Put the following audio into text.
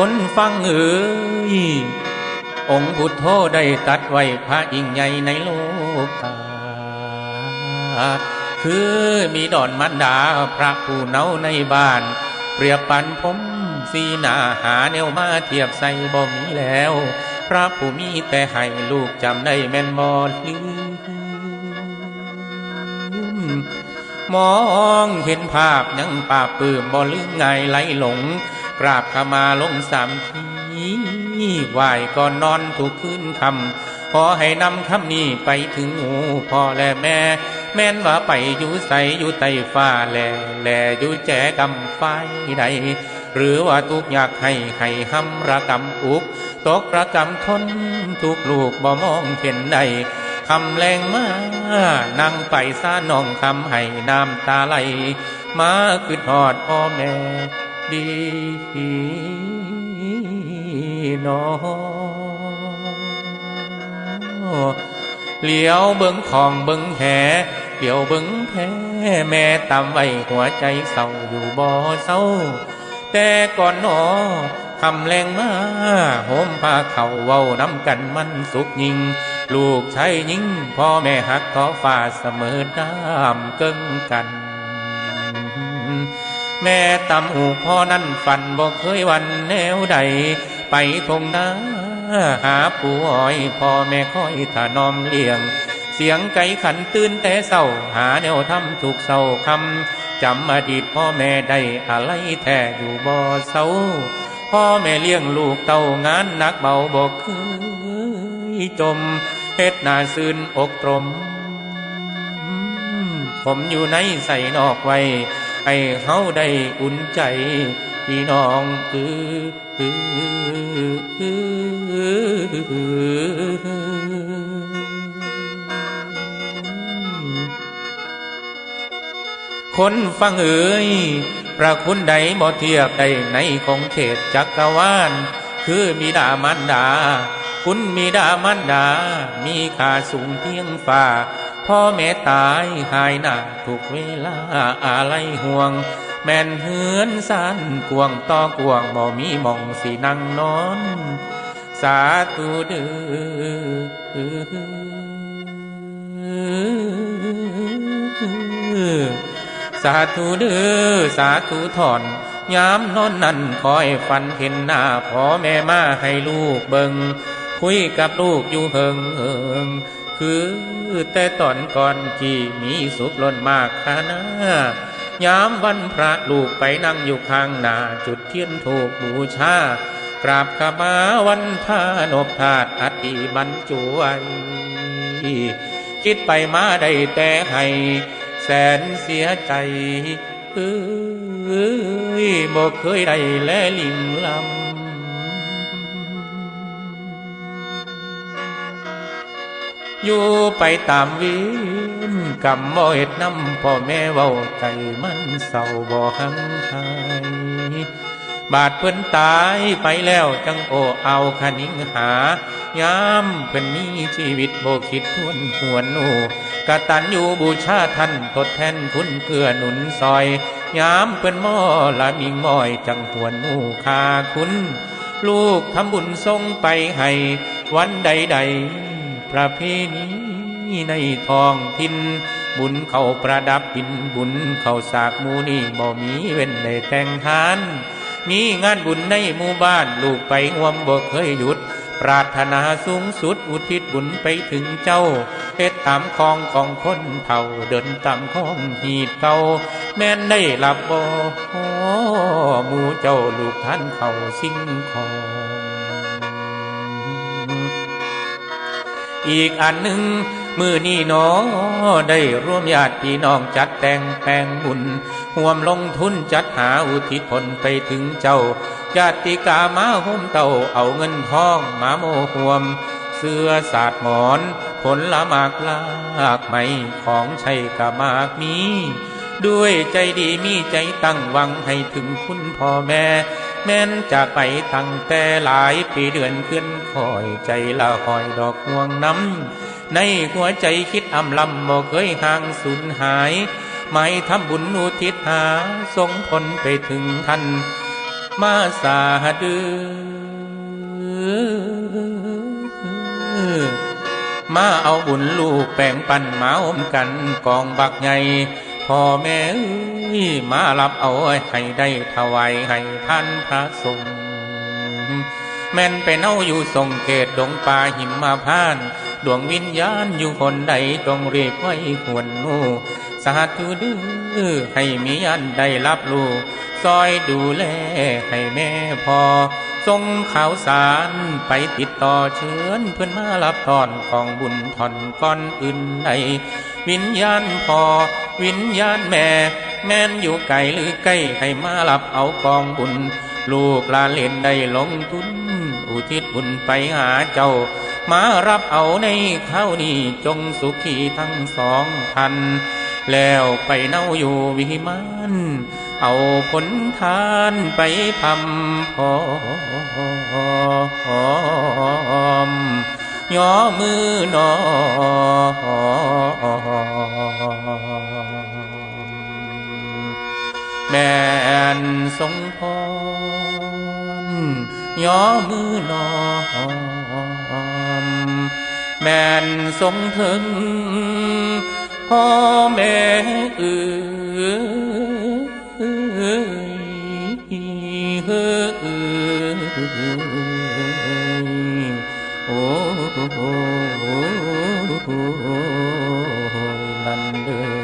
คนฟังเอ๋ยองค์พุทโธได้ตัดไว้พระยิ่งใหญ่ในโลกาคือมีดอนมันดาพระผู้เนาในบ้าน เปรียบปันผมสีหนาหาแนวมาเทียบใส่บ่มีแล้ว พระผู้มีแต่ให้ลูกจำได้แม่นบ่ลืมมองเห็นภาพยังปราปื้มบ่ลืมไงไหลหลง กราบขมาลงสามทีไหวก่อนนอนทุกคืนคำขอให้นำคำนี้ไปถึงหูพ่อและแม่ แม่นว่าไปอยู่ใสอยู่ใต้ฟ้าแลแลอยู่แจกำไฟใดหรือว่าทุกอยากให้ให้ห้ำระกำอุก ตกระกำทนทุกลูกบ่มองเห็นใดคำแรงมานั่งไปซาน้องคำให้น้ำตาไหล มาคือทอดพ่อแม่ ดีหนอเหลียวเบิ้งของเบิ้งแหเหลียวเบิ้งแพ้แม่ตามไว้หัวใจเศร้าอยู่บ่เศร้า แต่ก่อนหนอคำแรงมาโหมพาเข่าเว้าน้ำกันมันสุขยิ่งลูกชายยิ่งพ่อแม่หักขอฝ่าเสมอน้ำเกิงกัน แม่ตำหูพ่อนั้นฝันบอกเคยวันแนวใด ไปทงนาหาผู้อ้อยพ่อแม่คอยถานอมเลี้ยง เสียงไก่ขันตื่นแต่เศร้าหาแนวทำถูกเศร้าคำจำอดีตพ่อแม่ได้อะไรแท้อยู่บ่เศร้า พ่อแม่เลี้ยงลูกเต้างานนักเบาบอกเคยจมเฮ็ดนาซื่นอกตรมผมอยู่ในใส่นอกไว้ ให้เฮาได้อุ่นใจพี่น้องคือคนฟังเอ๋ยพระคุณใดบ่เทียบใดในของเขตจักรวาลคือมีดามันดา คุณมีดามันดา มีค่าสูงเพียงฟ้า พ่อแม่ตายหายหน้าทุกเวลาอะไรห่วง แม่นเหือนสั้นกวงต่อกวงบ่มีมองสีนั่งนอน สาธุเดือสาธุเดือสาธุถอนยามนอนนั่นคอยฝันเห็นหน้าพ่อแม่มาให้ลูกเบิงคุยกับลูกอยู่เฮิงเฮิง คือแต่ตอนก่อนที่มีสุขล้นมากขานะยามวันพระลูกไปนั่งอยู่ข้างหน้าจุดเทียนถูกบูชากราบขมาวันทานบธาตุอติบรรจวยคิดไปมาได้แต่ให้แสนเสียใจเอ้ยบ่เคยได้แลลิงลำ อยู่ไปตามวินกำบ่เฮ็ดน้ำพ่อแม่เว้าใจมันเศร้าบ่หังหายบาดเพิ่นตายไปแล้วจังโอเอาคณิงหายามเพิ่นมีชีวิตโบคิดทวนหวนหนูกตัญญูบูชาท่านทดแทนคุณเกื้อหนุนซอยยามเพิ่นม่อละมิงม้อยจังหวนหนูคาคุณ ลูกทำบุญทรงไปให้วันใดๆ ประเพณีในทองถิ่นบุญเขาประดับดินบุญเขาสากมูนี่บ่มีเว้นในแต่งทานมีงานบุญในหมู่บ้านลูกไปห่วมบ่เคยหยุด ปรารถนาสูงสุดอุทิศบุญไปถึงเจ้าเฮ็ดตามคองของคนเฒ่าเดินตามของหีดเก่าแม่นได้หลับบ่หมู่เจ้าลูกท่านเขาสิ่งของ อีกอันหนึ่งมือนี่นอได้ร่วมญาติพี่น้องจัดแต่งแปลงบุญห่วมลงทุนจัดหาอุทิศผลไปถึงเจ้า ญาติกามาห่มเต้าเอาเงินทองมาโมห่วม เสื้อสาดหมอน ผลละหมากลากไม้ของใช้กะมากมีด้วยใจดีมีใจตั้งหวังให้ถึงคุณพ่อแม่ แม่นจากไปตั้งแต่หลายปีเดือนขึ้นคอยใจละหอยดอกห่วงน้ำ ในหัวใจคิดอำลำบ่เคยห่างสูญหาย ไม่ทำบุญอุทิศหาส่งผลไปถึงท่านมาสาดือมาเอาบุญลูกแป่งปันมาอมกันกองบักใหญ่พ่อแม่เอ้ มารับเอาให้ได้ถวายให้ท่านพระสงฆ์แม่นเป็นเอาอยู่ทรงเกตดงป่าหิมมาพาน ดวงวิญญาณอยู่คนใดต้องเรียกไว้ควรนูสาธุดื้อให้มีอันได้รับรู้ซอยดูแลให้แม่พอส่งข่าวสารไปติดต่อเชิญเพื่อนมารับตอนของบุญทอนก้อนอื่นใดวิญญาณพอวิญญาณแม่ แม่นอยู่ไกลหรือใกล้ให้มารับเอากองบุญ ลูกลาเล่นได้ลงทุน อุทิศบุญไปหาเจ้า มารับเอาในข้าวนี้จงสุขีทั้งสองพัน แล้วไปเน่าอยู่วิมานเอาผลทานไปพำพอมย่อมือนอม แม่นทรงพรย่อมือนอมแม่นทรงถึงพ่อแม่เอ่ยเฮ้ยโอ้นั่นเลย